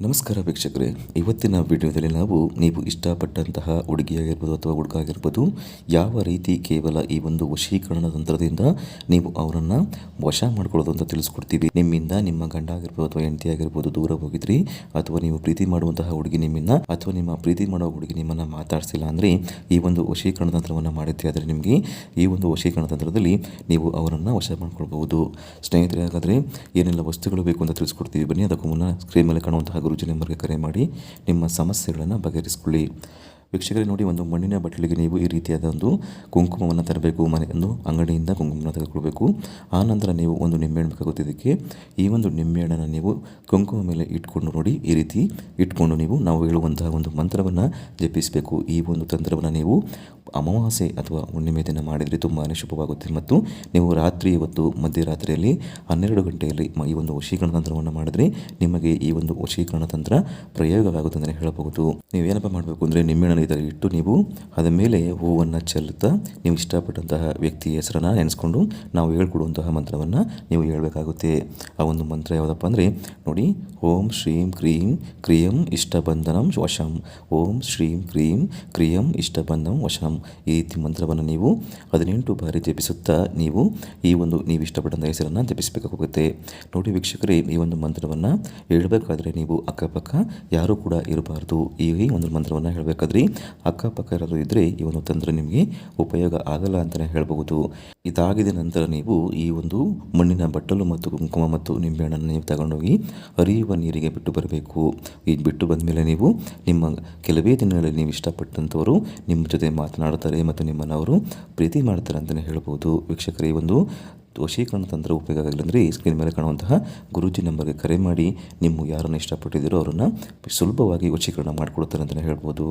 ನಮಸ್ಕಾರ ವೀಕ್ಷಕರೇ. ಇವತ್ತಿನ ವಿಡಿಯೋದಲ್ಲಿ ನಾವು ನೀವು ಇಷ್ಟಪಟ್ಟಂತಹ ಹುಡುಗಿಯಾಗಿರ್ಬೋದು ಅಥವಾ ಹುಡುಗ ಆಗಿರ್ಬೋದು ಯಾವ ರೀತಿ ಕೇವಲ ಈ ಒಂದು ವಶೀಕರಣ ತಂತ್ರದಿಂದ ನೀವು ಅವರನ್ನು ವಶ ಮಾಡ್ಕೊಳ್ಳೋದು ಅಂತ ತಿಳಿಸ್ಕೊಡ್ತೀವಿ ನಿಮ್ಮಿಂದ ನಿಮ್ಮ ಗಂಡ ಆಗಿರ್ಬೋದು ಅಥವಾ ಹೆಂಡತಿ ಆಗಿರ್ಬೋದು ದೂರ ಹೋಗಿದ್ರಿ, ಅಥವಾ ನೀವು ಪ್ರೀತಿ ಮಾಡುವಂತಹ ಹುಡುಗಿ ನಿಮ್ಮಿಂದ, ಅಥವಾ ನಿಮ್ಮ ಪ್ರೀತಿ ಮಾಡೋ ಹುಡುಗಿ ನಿಮ್ಮನ್ನು ಮಾತಾಡಿಸಿಲ್ಲ ಅಂದರೆ ಈ ಒಂದು ವಶೀಕರಣ ತಂತ್ರವನ್ನು ಮಾಡಿದ್ರಿ ಆದರೆ ನಿಮಗೆ ಈ ಒಂದು ವಶೀಕರಣ ತಂತ್ರದಲ್ಲಿ ನೀವು ಅವರನ್ನು ವಶ ಮಾಡ್ಕೊಳ್ಬಹುದು. ಸ್ನೇಹಿತರೆ, ಹಾಗಾದರೆ ಏನೆಲ್ಲ ವಸ್ತುಗಳು ಬೇಕು ಅಂತ ತಿಳಿಸ್ಕೊಡ್ತೀವಿ, ಬನ್ನಿ. ಅದಕ್ಕೂ ಮುನ್ನ ಸ್ಕ್ರೀನ್ ಮೇಲೆ ಕಾಣುವಂತಹ ಗುರುಜಿ ನಂಬರ್ಗೆ ಕರೆ ಮಾಡಿ ನಿಮ್ಮ ಸಮಸ್ಯೆಗಳನ್ನು ಬಗೆಹರಿಸಿಕೊಳ್ಳಿ. ವೀಕ್ಷಕರೇ, ನೋಡಿ, ಒಂದು ಮಣ್ಣಿನ ಬಟ್ಟಲಿಗೆ ನೀವು ಈ ರೀತಿಯಾದ ಒಂದು ಕುಂಕುಮವನ್ನು ತರಬೇಕು ಮನೆಯನ್ನು ಅಂಗಡಿಯಿಂದ ಕುಂಕುಮವನ್ನು ತೆಗೆದುಕೊಳ್ಬೇಕು. ಆ ನಂತರ ನೀವು ಒಂದು ನಿಂಬೆಹಣ್ಣು ಬೇಕಾಗುತ್ತಿದ್ದಕ್ಕೆ ಈ ಒಂದು ನಿಂಬೆಹಣ್ಣನ್ನು ನೀವು ಕುಂಕುಮ ಮೇಲೆ ಇಟ್ಕೊಂಡು ನೋಡಿ, ಈ ರೀತಿ ಇಟ್ಕೊಂಡು ನೀವು, ನಾವು ಹೇಳುವಂತಹ ಒಂದು ಮಂತ್ರವನ್ನು ಜಪಿಸಬೇಕು. ಈ ಒಂದು ತಂತ್ರವನ್ನು ನೀವು ಅಮಾವಾಸ್ಯೆ ಅಥವಾ ಹುಣ್ಣಿಮೆ ದಿನ ಮಾಡಿದರೆ ತುಂಬಾ ಶುಭವಾಗುತ್ತೆ. ಮತ್ತು ನೀವು ರಾತ್ರಿ ಇವತ್ತು ಮಧ್ಯರಾತ್ರಿಯಲ್ಲಿ ಹನ್ನೆರಡು ಗಂಟೆಯಲ್ಲಿ ಈ ಒಂದು ವಶೀಕರಣ ತಂತ್ರವನ್ನು ಮಾಡಿದ್ರೆ ನಿಮಗೆ ಈ ಒಂದು ವಶೀಕರಣ ತಂತ್ರ ಪ್ರಯೋಗವಾಗುತ್ತೆ ಅಂತಲೇ ಹೇಳಬಹುದು. ನೀವೇನಪ್ಪ ಮಾಡಬೇಕು ಅಂದರೆ ನಿಂಬೆಹಣ್ಣು ಥರ ಇಟ್ಟು ನೀವು ಅದ ಮೇಲೆ ಹೂವನ್ನು ಚೆಲ್ಲುತ್ತಾ ನೀವು ಇಷ್ಟಪಟ್ಟಂತಹ ವ್ಯಕ್ತಿಯ ಹೆಸರನ್ನು ನೆನೆಸ್ಕೊಂಡು ನಾವು ಹೇಳ್ಕೊಡುವಂತಹ ಮಂತ್ರವನ್ನು ನೀವು ಹೇಳಬೇಕಾಗುತ್ತೆ. ಆ ಒಂದು ಮಂತ್ರ ಯಾವುದಪ್ಪ ಅಂದರೆ, ನೋಡಿ, ಓಂ ಶ್ರೀಂ ಕ್ರೀಂ ಕ್ರಿಯಂ ಇಷ್ಟಬಂಧನಂ ವಶಂ. ಓಂ ಶ್ರೀಂ ಕ್ರೀಂ ಕ್ರಿಯಂ ಇಷ್ಟಬಂಧಂ ವಶಂ. ಈ ರೀತಿ ಮಂತ್ರವನ್ನು ನೀವು ಹದಿನೆಂಟು ಬಾರಿ ಜಪಿಸುತ್ತಾ ನೀವು ಈ ಒಂದು ನೀವು ಇಷ್ಟಪಟ್ಟಂಥ ಹೆಸರನ್ನು ಜಪಿಸಬೇಕಾಗುತ್ತೆ. ನೋಡಿ ವೀಕ್ಷಕರೇ, ಈ ಒಂದು ಮಂತ್ರವನ್ನು ಹೇಳಬೇಕಾದ್ರೆ ನೀವು ಅಕ್ಕಪಕ್ಕ ಯಾರೂ ಕೂಡ ಇರಬಾರ್ದು. ಈ ಒಂದು ಮಂತ್ರವನ್ನು ಹೇಳಬೇಕಾದ್ರೆ ಅಕ್ಕಪಕ್ಕ ಇರೋದು ಇದ್ದರೆ ಈ ಒಂದು ತಂತ್ರ ನಿಮಗೆ ಉಪಯೋಗ ಆಗಲ್ಲ ಅಂತಲೇ ಹೇಳಬಹುದು. ಇದಾಗಿದ ನಂತರ ನೀವು ಈ ಒಂದು ಮಣ್ಣಿನ ಬಟ್ಟಲು ಮತ್ತು ಕುಂಕುಮ ಮತ್ತು ನಿಂಬೆಹಣ್ಣನ್ನು ನೀವು ತಗೊಂಡೋಗಿ ಹರಿಯುವ ನೀರಿಗೆ ಬಿಟ್ಟು ಬರಬೇಕು. ಇದು ಬಿಟ್ಟು ಬಂದ ಮೇಲೆ ನೀವು ನಿಮ್ಮ ಕೆಲವೇ ದಿನಗಳಲ್ಲಿ ನೀವು ಇಷ್ಟಪಟ್ಟಂಥವರು ನಿಮ್ಮ ಜೊತೆ ಮಾತನಾಡುತ್ತಾರೆ ಮತ್ತು ನಿಮ್ಮನ್ನು ಅವರು ಪ್ರೀತಿ ಮಾಡ್ತಾರೆ ಅಂತಲೇ ಹೇಳ್ಬೋದು ವೀಕ್ಷಕರ, ಈ ಒಂದು ವಶೀಕರಣ ತಂತ್ರ ಉಪಯೋಗ ಆಗಲಿಲ್ಲ ಅಂದರೆ ಸ್ಕ್ರೀನ್ ಮೇಲೆ ಕಾಣುವಂತಹ ಗುರೂಜಿ ನಂಬರ್ಗೆ ಕರೆ ಮಾಡಿ ನಿಮ್ಮ ಯಾರನ್ನು ಇಷ್ಟಪಟ್ಟಿದ್ದೀರೋ ಅವರನ್ನು ಸುಲಭವಾಗಿ ವಶೀಕರಣ ಮಾಡಿಕೊಡ್ತಾರೆ ಅಂತಲೇ ಹೇಳ್ಬೋದು